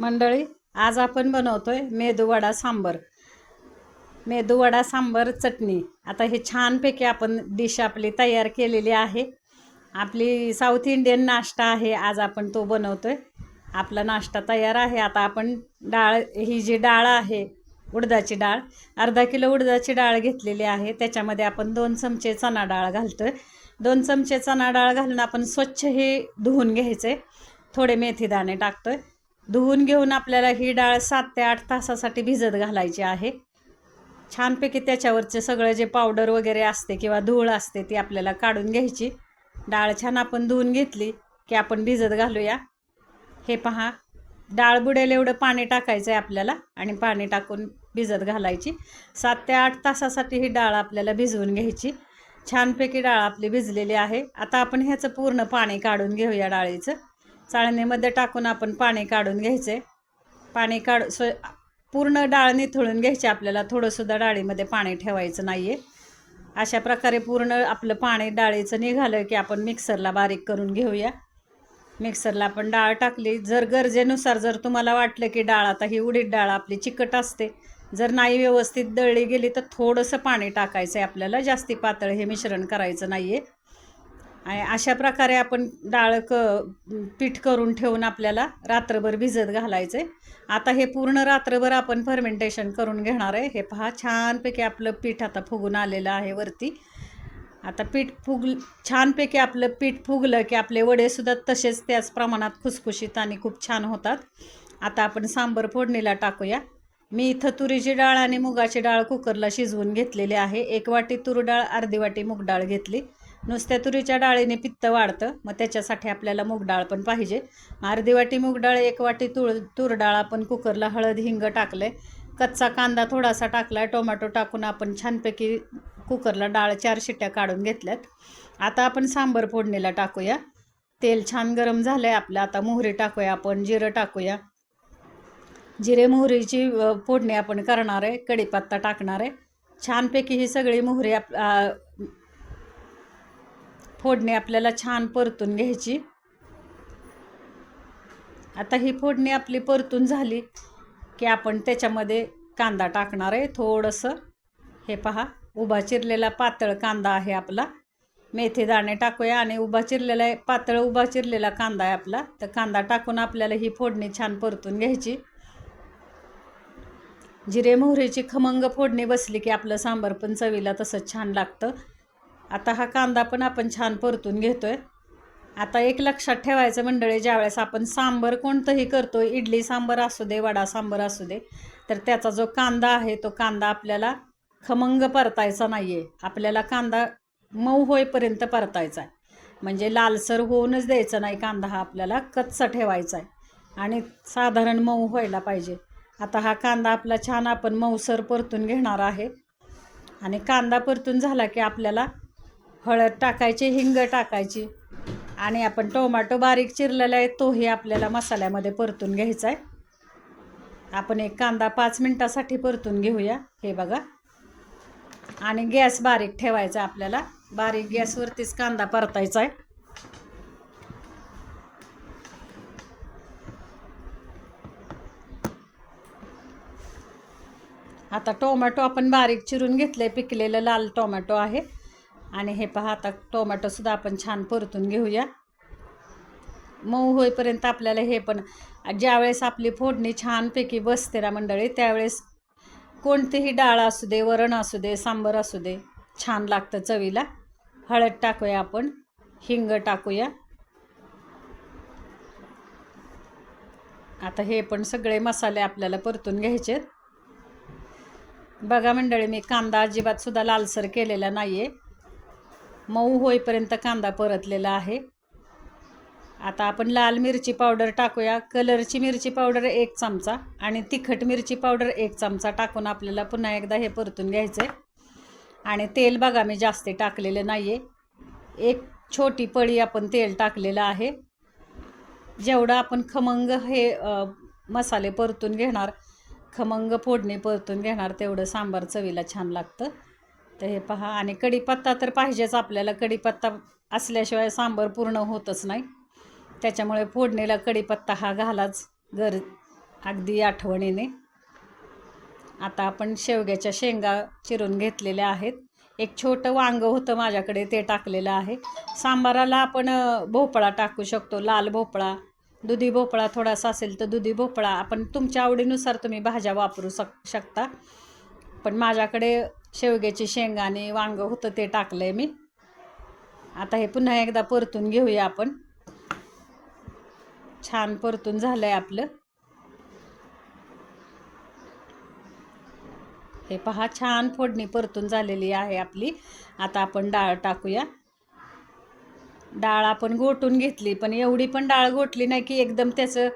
मंडळी आज आपण बनवतोय मेदूवडा सांबर. मेदूवडा सांबर चटणी. आता हे छानपैकी आपण डिश आपली तयार केलेली आहे. आपली साऊथ इंडियन नाश्ता आहे आज आपण तो बनवतोय. आपला नाश्ता तयार आहे. आता आपण डाळ ही जी डाळ आहे उडदाची डाळ अर्धा किलो उडदाची डाळ घेतलेली आहे. त्याच्यामध्ये आपण दोन चमचे चणा डाळ घालतोय. दोन चमचे चणा डाळ घालून आपण स्वच्छ हे धुवून घ्यायचे. थोडे मेथी दाणे टाकतोय. धुवून घेऊन आपल्याला ही डाळ सात ते आठ तासासाठी भिजत घालायची आहे. छानपैकी त्याच्यावरचे सगळं जे पावडर वगैरे असते किंवा धूळ असते ती आपल्याला काढून घ्यायची. डाळ छान आपण धुवून घेतली की आपण भिजत घालूया. हे पहा डाळ बुडेल एवढं पाणी टाकायचं आहे आपल्याला आणि पाणी टाकून भिजत घालायची. सात ते आठ तासासाठी ही डाळ आपल्याला भिजवून घ्यायची. छानपैकी डाळ आपली भिजलेली आहे. आता आपण ह्याचं पूर्ण पाणी काढून घेऊया डाळीचं. चाळणीमध्ये टाकून आपण पाणी काढून घ्यायचे. पाणी काढ स्व पूर्ण डाळ निथळून घ्यायची आपल्याला. थोडंसुद्धा डाळीमध्ये पाणी ठेवायचं नाही आहे अशा प्रकारे पूर्ण आपलं पाणी डाळीचं निघालं की आपण मिक्सरला बारीक करून घेऊया. मिक्सरला आपण डाळ टाकली. जर गरजेनुसार जर तुम्हाला वाटलं की डाळ आता ही उडीद डाळ आपली चिकट असते. जर नाही व्यवस्थित दळली गेली तर थोडंसं पाणी टाकायचं आहे आपल्याला. जास्ती पातळ हे मिश्रण करायचं नाही आहे आणि अशा प्रकारे आपण डाळ क पीठ करून ठेवून आपल्याला रात्रभर भिजत घालायचं. आहे आता हे पूर्ण रात्रभर आपण फर्मेंटेशन करून घेणार आहे. हे पहा छानपैकी आपलं पीठ आता फुगून आलेलं आहे वरती. आता पीठ फुग छानपैकी आपलं पीठ फुगलं की आपले वडेसुद्धा तसेच त्याच प्रमाणात खुसखुशीत आणि खूप छान होतात. आता आपण सांबर फोडणीला टाकूया. मी इथं तुरीची डाळ आणि मुगाची डाळ कुकरला शिजवून घेतलेली आहे. एक वाटी तूर डाळ अर्धी वाटी मूग डाळ घेतली. नुसत्या तुरीच्या डाळीने पित्त वाढतं मग त्याच्यासाठी आपल्याला मूग डाळ पण पाहिजे. अर्धी वाटी मूग डाळ एक वाटी तुळ तूर डाळ आपण कुकरला हळद हिंग टाकलं आहे कच्चा कांदा थोडासा टाकला आहे टोमॅटो टाकून आपण छानपैकी कुकरला डाळ चार शिट्ट्या काढून घेतल्यात. आता आपण सांबर फोडणीला टाकूया. तेल छान गरम झालं आहे आपलं आता मोहरी टाकूया आपण जिरं टाकूया. जिरे मोहरीची फोडणी आपण करणार आहे कढीपत्ता टाकणार आहे. छानपैकी ही सगळी मोहरी आप फोडणी आपल्याला छान परतून घ्यायची. आता ही फोडणी आपली परतून झाली की आपण त्याच्यामध्ये कांदा टाकणार आहे. थोडंसं हे पहा उभा चिरलेला पातळ कांदा आहे आपला. मेथी दाणे टाकूया आणि उभा चिरलेला आहे पातळ उभा चिरलेला कांदा आहे आपला. तर कांदा टाकून आपल्याला ही फोडणी छान परतून घ्यायची. जिरे मोहरीची खमंग फोडणी बसली की आपलं सांबार पण चवीला तसंच छान लागतं. आता हा कांदा पण आपण छान परतून घेतो आहे आता एक लक्षात ठेवायचं मंडळी ज्यावेळेस आपण सांबर कोणतंही करतो इडली सांबर असू दे वडा सांबर असू दे तर त्याचा जो कांदा आहे तो कांदा आपल्याला खमंग परतायचा नाही आहे आपल्याला कांदा मऊ होईपर्यंत परतायचा आहे म्हणजे लालसर होऊनच द्यायचा नाही कांदा हा आपल्याला कच्चा ठेवायचा आहे आणि साधारण मऊ व्हायला पाहिजे. आता हा कांदा आपला छान आपण मऊसर परतून घेणार आहे. आणि कांदा परतून झाला की आपल्याला हळद टाकायची हिंग टाकायची आणि आपण टोमॅटो बारीक चिरलेला आहे तोही आपल्याला मसाल्यामध्ये परतून घ्यायचा आहे. आपण एक कांदा पाच मिनटासाठी परतून घेऊया. हे बघा. आणि गॅस बारीक ठेवायचा आपल्याला. बारीक गॅसवरतीच कांदा परतायचा आहे. आता टोमॅटो आपण बारीक चिरून घेतले पिकलेलं लाल टोमॅटो आहे. आणि हे पहा आता टोमॅटोसुद्धा आपण छान परतून घेऊया. मऊ होईपर्यंत आपल्याला हे पण ज्यावेळेस आपली फोडणी छानपैकी बसते ना मंडळी त्यावेळेस कोणतीही डाळ असू दे वरण असू दे सांबर असू दे छान लागतं चवीला. हळद टाकूया आपण हिंग टाकूया. आता हे पण सगळे मसाले आपल्याला परतून घ्यायचे बघा मंडळी मी कांदा अजिबात सुद्धा लालसर केलेला नाही आहे मऊ होईपर्यंत कांदा परतलेला आहे. आता आपण लाल मिरची पावडर टाकूया. कलरची मिरची पावडर एक चमचा आणि तिखट मिरची पावडर एक चमचा टाकून आपल्याला पुन्हा एकदा हे परतून घ्यायचं आहे आणि तेल बघा मी जास्त टाकलेलं नाही आहे एक छोटी पळी आपण तेल टाकलेलं आहे. जेवढं आपण खमंग हे मसाले परतून घेणार खमंग फोडणी परतून घेणार तेवढं सांबार चवीला छान लागतं. तर हे पहा आणि कढीपत्ता तर पाहिजेच आपल्याला. कढीपत्ता असल्याशिवाय सांबार पूर्ण होतच नाही. त्याच्यामुळे फोडणीला कढीपत्ता हा घालाच गर अगदी आठवणीने. आता आपण शेवग्याच्या शेंगा चिरून घेतलेल्या आहेत. एक छोटं वांगं होतं माझ्याकडे ते टाकलेलं आहे. सांबाराला आपण भोपळा टाकू शकतो लाल भोपळा. दुधी भोपळा थोडासा असेल तर दुधी भोपळा. आपण तुमच्या आवडीनुसार तुम्ही भाज्या वापरू शक शकता. पण माझ्याकडे शेवग्याची शेंगा आणि वांगं होतं ते टाकलं आहे मी. आता हे पुन्हा एकदा परतून घेऊया आपण. छान परतून झालं आहे आपलं. हे पहा छान फोडणी परतून झालेली आहे आपली. आता आपण डाळ टाकूया. डाळ आपण गोटून घेतली पण एवढी पण डाळ गोठली नाही की एकदम त्याचं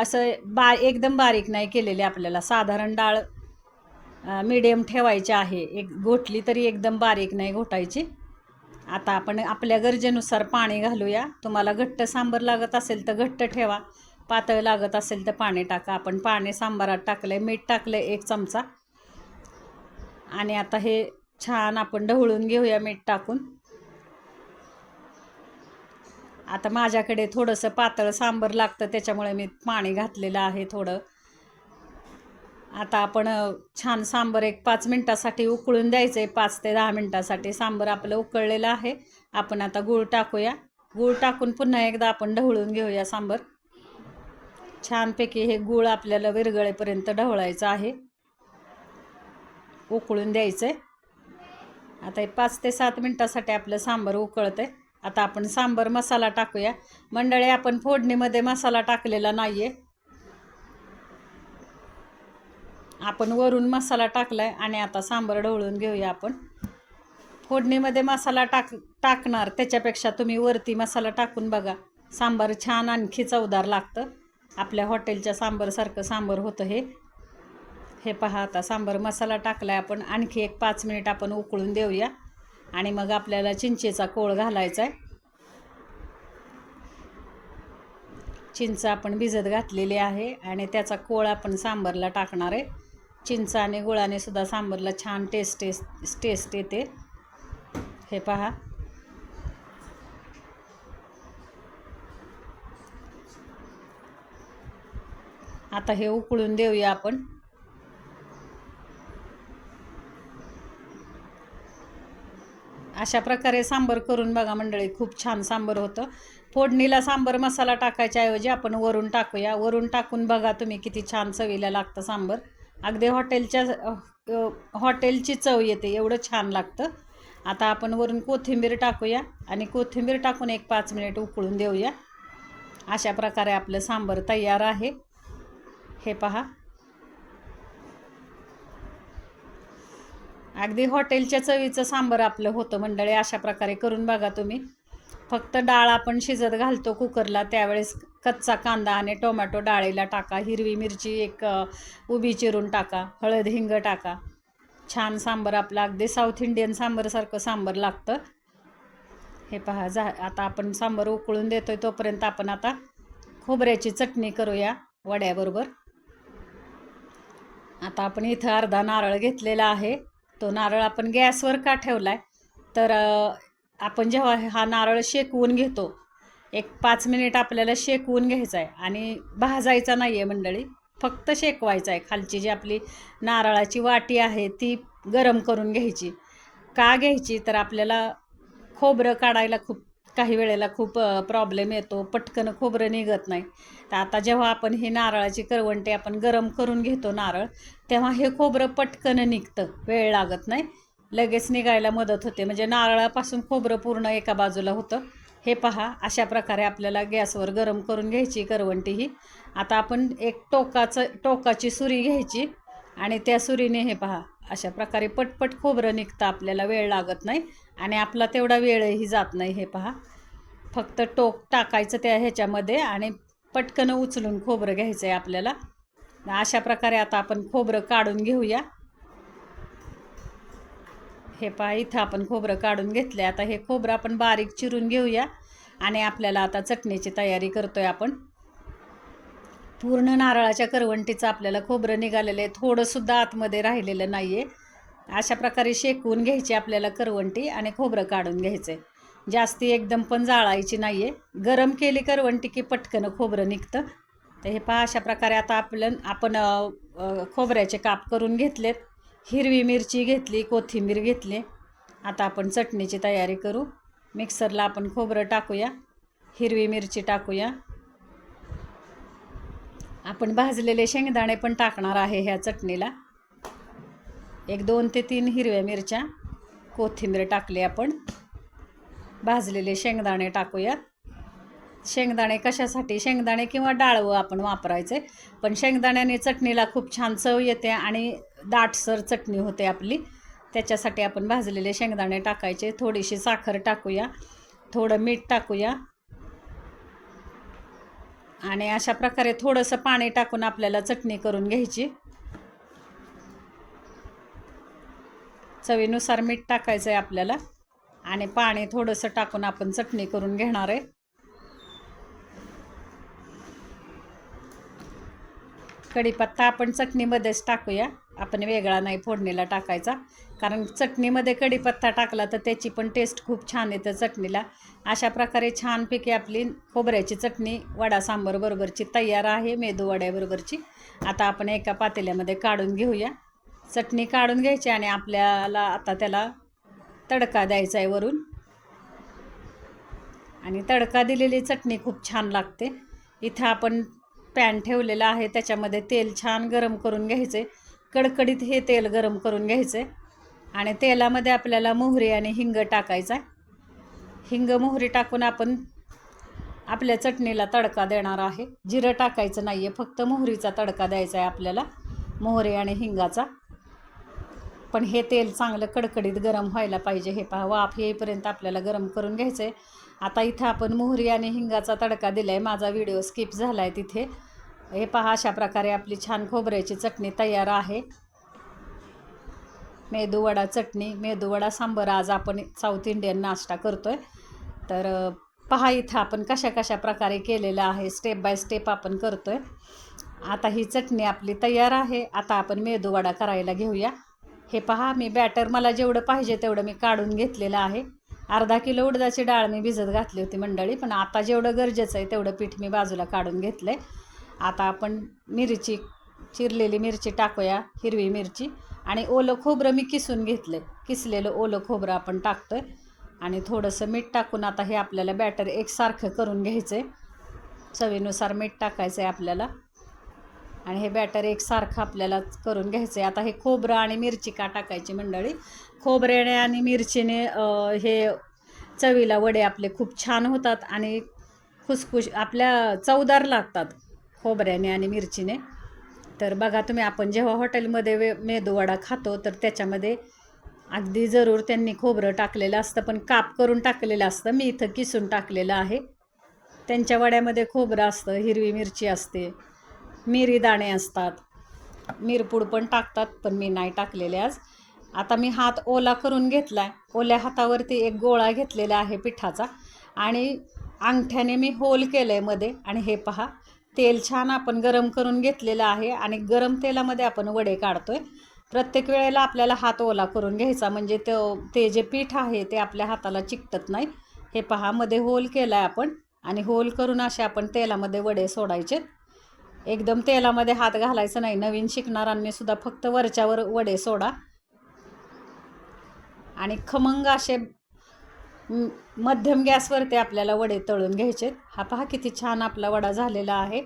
असं बा एकदम बारीक नाही केलेली आपल्याला. साधारण डाळ मीडियम ठेवायची आहे. एक घोटली तरी एकदम बारीक नाही घोटायची. आता आपण आपल्या गरजेनुसार पाणी घालूया. तुम्हाला घट्ट सांबर लागत असेल तर घट्ट ठेवा. पातळ लागत असेल तर पाणी टाका. आपण पाणी सांबारात टाकलं आहे मीठ टाकलं आहे एक चमचा. आणि आता हे छान आपण ढवळून घेऊया मीठ टाकून. आता माझ्याकडे थोडंसं पातळ सांबर लागतं त्याच्यामुळे मी पाणी घातलेलं आहे थोडं. आता आपण छान सांबर एक पाच मिनटासाठी उकळून द्यायचं आहे पाच ते दहा मिनटासाठी. सांबर आपलं उकळलेलं आहे. आपण आता गूळ टाकूया. गूळ टाकून पुन्हा एकदा आपण ढवळून घेऊया सांबर. छानपैकी हे गूळ आपल्याला विरगळेपर्यंत ढवळायचं आहे. उकळून द्यायचं आहे आता हे पाच ते सात मिनटासाठी आपलं सांबर उकळतं आहे आता आपण सांबर मसाला टाकूया. मंडळी आपण फोडणीमध्ये मसाला टाकलेला नाही आहे आपण वरून मसाला टाकलाय आणि आता सांबर ढवळून घेऊया आपण. फोडणीमध्ये मसाला टाक टाकणार त्याच्यापेक्षा तुम्ही वरती मसाला टाकून बघा. सांबार छान आणखी चवदार लागतं. आपल्या हॉटेलच्या सांबारसारखं सांबर होतं हे. हे पहा आता सांबर मसाला टाकलाय आपण. आणखी एक पाच मिनिट आपण उकळून देऊया. आणि मग आपल्याला चिंचेचा कोळ घालायचा आहे चिंच आपण भिजत घातलेली आहे आणि त्याचा कोळ आपण सांबरला टाकणार आहे. चिंच आणि गुळाने सुद्धा सांबरला छान टेस्ट टेस्ट टेस्ट येते. हे पहा. आता हे उकळून देऊया आपण. अशा प्रकारे सांबर करून बघा मंडळी खूप छान सांबर होतं. फोडणीला सांबर मसाला टाकायच्या ऐवजी आपण वरून टाकूया. वरून टाकून बघा तुम्ही किती छान चवीला लागतं सांबर. अगदी हॉटेलच्या हॉटेलची चव येते एवढं छान लागतं. आता आपण वरून कोथिंबीर टाकूया आणि कोथिंबीर टाकून एक पाच मिनिट उकळून देऊया. अशा प्रकारे आपलं सांबर तयार आहे. हे पहा. अगदी हॉटेलच्या चवीचं सांबर आपलं होतं मंडळी अशा प्रकारे करून बघा तुम्ही. फक्त डाळ आपण शिजत घालतो कुकरला त्यावेळेस कच्चा कांदा आणि टोमॅटो डाळीला टाका हिरवी मिरची एक उभी चिरून टाका हळद हिंग टाका. छान सांबर आपला अगदी साऊथ इंडियन सांबरसारखं सांबर लागतं. हे पहा जा आता आपण सांबर उकळून देतोय तोपर्यंत आपण आता खोबऱ्याची चटणी करूया वड्याबरोबर. आता आपण इथं अर्धा नारळ घेतलेला आहे. तो नारळ आपण गॅसवर का ठेवला आहे तर आपण जेव्हा हा नारळ शेकवून घेतो एक पाच मिनिट आपल्याला शेकवून घ्यायचं आहे आणि भाजायचा नाही आहे मंडळी फक्त शेकवायचा आहे खालची जी आपली नारळाची वाटी आहे ती गरम करून घ्यायची. का घ्यायची? तर आपल्याला खोबरं काढायला खूप काही वेळेला खूप प्रॉब्लेम येतो. पटकन खोबरं निघत नाही. तर आता जेव्हा आपण ही नारळाची करवंटी आपण गरम करून घेतो नारळ तेव्हा हे खोबरं पटकन निघतं. वेळ लागत नाही. लगेच निघायला मदत होते. म्हणजे नारळापासून खोबरं पूर्ण एका बाजूला होतं. हे पहा अशा प्रकारे आपल्याला गॅसवर गरम करून घ्यायची करवंटी ही. आता आपण एक टोकाचं टोकाची सुरी घ्यायची आणि त्या सुरीने हे पहा अशा प्रकारे पटपट खोबरं निघतं आपल्याला वेळ लागत नाही आणि आपला तेवढा वेळही जात नाही हे पहा. फक्त टोक टाकायचं त्या ह्याच्यामध्ये आणि पटकन उचलून खोबरं घ्यायचं आहे आपल्याला. अशा प्रकारे आता आपण खोबरं काढून घेऊया. हे पहा इथं आपण खोबरं काढून घेतलं आता हे खोबरं आपण बारीक चिरून घेऊया आणि आपल्याला आता चटणीची तयारी करतोय आपण. पूर्ण नारळाच्या करवंटीचं आपल्याला खोबरं निघालेलं आहे. थोडंसुद्धा आतमध्ये राहिलेलं नाही आहे अशा प्रकारे शेकवून घ्यायची आपल्याला करवंटी आणि खोबरं काढून घ्यायचं आहे जास्ती एकदम पण जाळायची नाही आहे गरम केली करवंटी की पटकन खोबरं निघतं. तर हे पहा अशा प्रकारे आता आपलं आपण खोबऱ्याचे काप करून घेतलेत. हिरवी मिरची घेतली कोथिंबीर घेतली. आता आपण चटणीची तयारी करू. मिक्सरला आपण खोबरं टाकूया. हिरवी मिरची टाकूया. आपण भाजलेले शेंगदाणे पण टाकणार आहे ह्या चटणीला. एक दोन ते तीन हिरव्या मिरच्या कोथिंबीर टाकली आपण. भाजलेले शेंगदाणे टाकूया शेंगदाणे कशासाठी? शेंगदाणे किंवा डाळवं आपण वापरायचे पण शेंगदाण्याने चटणीला खूप छान चव येते आणि दाटसर चटणी होते आपली त्याच्यासाठी आपण भाजलेले शेंगदाणे टाकायचे. थोडीशी साखर टाकूया थोडं मीठ टाकूया. आणि अशा प्रकारे थोडंसं पाणी टाकून आपल्याला चटणी करून घ्यायची. चवीनुसार मीठ टाकायचं आहे आपल्याला. आणि पाणी थोडंसं टाकून आपण चटणी करून घेणार आहे. कढीपत्ता आपण चटणीमध्येच टाकूया. आपण वेगळा नाही फोडणीला टाकायचा. कारण चटणीमध्ये कढीपत्ता टाकला तर त्याची पण टेस्ट खूप छान येतं चटणीला. अशा प्रकारे छानपैकी आपली खोबऱ्याची चटणी वडा सांबर बरोबरची तयार आहे मेदू वड्याबरोबरची आता आपण एका पातेल्यामध्ये काढून घेऊया. चटणी काढून घ्यायची आणि आपल्याला आता त्याला तडका द्यायचा आहे वरून. आणि तडका दिलेली चटणी खूप छान लागते. इथं आपण पॅन ठेवलेला आहे त्याच्यामध्ये तेल छान गरम करून घ्यायचे. कडकडीत हे तेल गरम करून घ्यायचे. आणि तेलामध्ये आपल्याला मोहरी आणि हिंग टाकायचा. हिंग मोहरी टाकून आपण आपल्या चटणीला तडका देणार आहे. जिरं टाकायचं नाही आहे फक्त मोहरीचा तडका द्यायचा आहे आपल्याला मोहरी आणि हिंगाचा. पण हे तेल चांगलं कडकडीत गरम व्हायला पाहिजे. हे पहा वाफ येईपर्यंत आपल्याला गरम करून घ्यायचं आहे आता इथं आपण मोहरी आणि हिंगाचा तडका दिला आहे माझा व्हिडिओ स्किप झाला आहे तिथे. हे पहा अशा प्रकारे आपली छान खोबऱ्याची चटणी तयार आहे. मेदूवडा चटणी मेदूवडा सांबर आज आपण साऊथ इंडियन नाश्ता करतो आहे तर पहा इथं आपण कशा कशा प्रकारे केलेलं आहे स्टेप बाय स्टेप आपण करतो आहे आता ही चटणी आपली तयार आहे. आता आपण मेदूवडा करायला घेऊया. हे पहा मी बॅटर मला जेवढं पाहिजे तेवढं मी काढून घेतलेलं आहे. अर्धा किलो उडदाची डाळ मी भिजत घातली होती मंडळी पण आता जेवढं गरजेचं आहे तेवढं पीठ मी बाजूला काढून घेतलं आहे आता आपण मिरची चिरलेली मिरची टाकूया हिरवी मिरची. आणि ओलं खोबरं मी किसून घेतलं आहे किसलेलं ओलं खोबरं आपण टाकतो आहे आणि थोडंसं मीठ टाकून आता हे आपल्याला बॅटर एकसारखं करून घ्यायचं आहे चवीनुसार मीठ टाकायचं आहे आपल्याला. आणि हे बॅटर एकसारखं आपल्याला करून घ्यायचं आहे आता हे खोबरं आणि मिरची का टाकायची मंडळी. खोबऱ्याने आणि मिरचीने हे चवीला वडे आपले खूप छान होतात आणि खुसखुश आपल्या चवदार लागतात खोबऱ्याने आणि मिरचीने. तर बघा तुम्ही आपण जेव्हा हॉटेलमध्ये वे मेदूवडा खातो तर त्याच्यामध्ये अगदी जरूर त्यांनी खोबरं टाकलेलं असतं पण काप करून टाकलेलं असतं. मी इथं किसून टाकलेलं आहे. त्यांच्या वड्यामध्ये खोबरं असतं हिरवी मिरची असते. मिरी दाणे असतात. मिरपूड पण टाकतात पण मी नाही टाकलेले आज. आता मी हात ओला करून घेतला आहे ओल्या हातावरती एक गोळा घेतलेला आहे पिठाचा. आणि अंगठ्याने मी होल केलं आहे मध्ये. आणि हे पहा तेल छान आपण गरम करून घेतलेलं आहे आणि गरम तेलामध्ये आपण वडे काढतो आहे प्रत्येक वेळेला आपल्याला हात ओला करून घ्यायचा. म्हणजे तो ते जे पीठ आहे ते आपल्या हाताला चिकटत नाही. हे पहा मध्ये होल केला आहे आपण. आणि होल करून असे आपण तेलामध्ये वडे सोडायचे एकदम तेलामध्ये हात घालायचं नाही. नवीन शिकणाऱ्यांनी सुद्धा फक्त वरच्यावर वडे सोडा. आणि खमंग असे मध्यम गॅसवरती आपल्याला वडे तळून घ्यायचे. हा पहा किती छान आपला वडा झालेला आहे.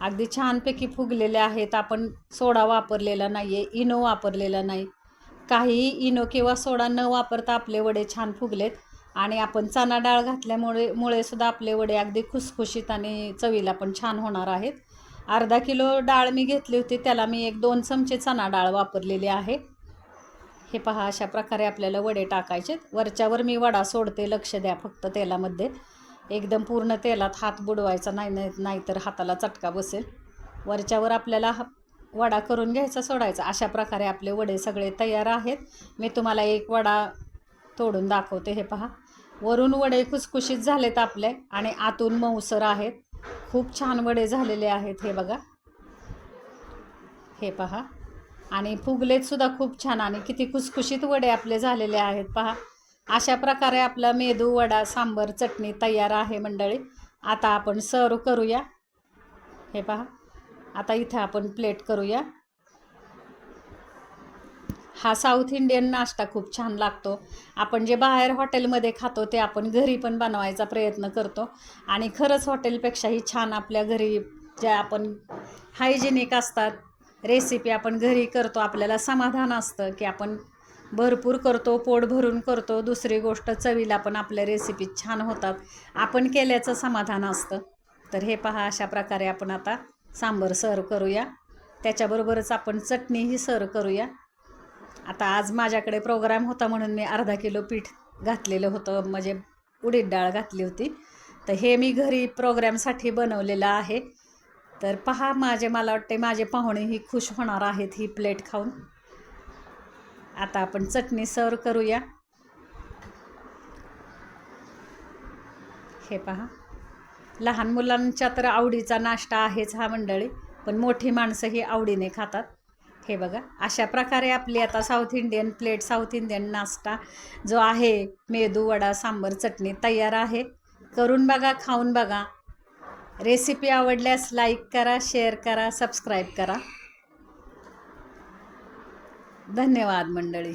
अगदी छानपैकी फुगलेले आहेत. आपण सोडा वापरलेला नाही आहे इनो वापरलेला नाही. काहीही इनो किंवा सोडा न वापरता आपले वडे छान फुगलेत. आणि आपण चणा डाळ घातल्यामुळे मुळे सुद्धा आपले वडे अगदी खुसखुशीत आणि चवीला पण छान होणार आहेत. अर्धा किलो डाळ मी घेतली होती त्याला मी एक दोन चमचे चणा डाळ वापरलेली आहे. हे पहा अशा प्रकारे आपल्याला वडे टाकायचे वरच्यावर मी वडा सोडते लक्ष द्या फक्त तेलामध्ये. एकदम पूर्ण तेलात हात बुडवायचा नाही नाही नाहीतर हाताला चटका बसेल. वरच्यावर आपल्याला हा वडा करून घ्यायचा सोडायचा. अशा प्रकारे आपले वडे सगळे तयार आहेत. मी तुम्हाला एक वडा तोडून दाखवते हे पहा. वरून वडे खुसखुशीत झालेत आपले आणि आतून मऊसर आहेत. खूप छान वडे झालेले आहेत हे बघा. हे पहा. आणि फुगलेतसुद्धा खूप छान आणि किती खुसखुशीत वडे आपले झालेले आहेत पहा. अशा प्रकारे आपला मेदू वडा सांबर चटणी तयार आहे मंडळी. आता आपण सर्व करूया. हे पहा. आता इथं आपण प्लेट करूया. हा साऊथ इंडियन नाश्ता खूप छान लागतो. आपण जे बाहेर हॉटेलमध्ये खातो ते आपण घरी पण बनवायचा प्रयत्न करतो. आणि खरंच हॉटेलपेक्षाही छान आपल्या घरी ज्या आपण हायजेनिक असतात रेसिपी आपण घरी करतो आपल्याला समाधान असतं की आपण भरपूर करतो पोट भरून करतो. दुसरी गोष्ट चवीला पण आपल्या रेसिपी छान होतात. आपण केल्याचं समाधान असतं. तर हे पहा अशा प्रकारे आपण आता सांबर सर्व करूया. त्याच्याबरोबरच आपण चटणीही सर्व करूया. आता आज माझ्याकडे प्रोग्राम होता म्हणून मी अर्धा किलो पीठ घातलेलं होतं म्हणजे उडीद डाळ घातली होती. तर हे मी घरी प्रोग्रॅमसाठी बनवलेलं आहे. तर पहा माझे मला वाटते माझे पाहुणेही खुश होणार आहेत ही प्लेट खाऊन. आता आपण चटणी सर्व करूया. हे पहा. लहान मुलांच्या तर आवडीचा नाश्ता आहेच हा मंडळी पण मोठी माणसंही आवडीने खातात. हे बघा अशा प्रकारे आपली आता South Indian plate South Indian नाश्ता जो आहे मेदू वडा सांबर चटणी तयार आहे. करून बघा खाऊन बघा. रेसिपी आवडल्यास लाईक करा शेअर करा सबस्क्राईब करा. धन्यवाद मंडळी.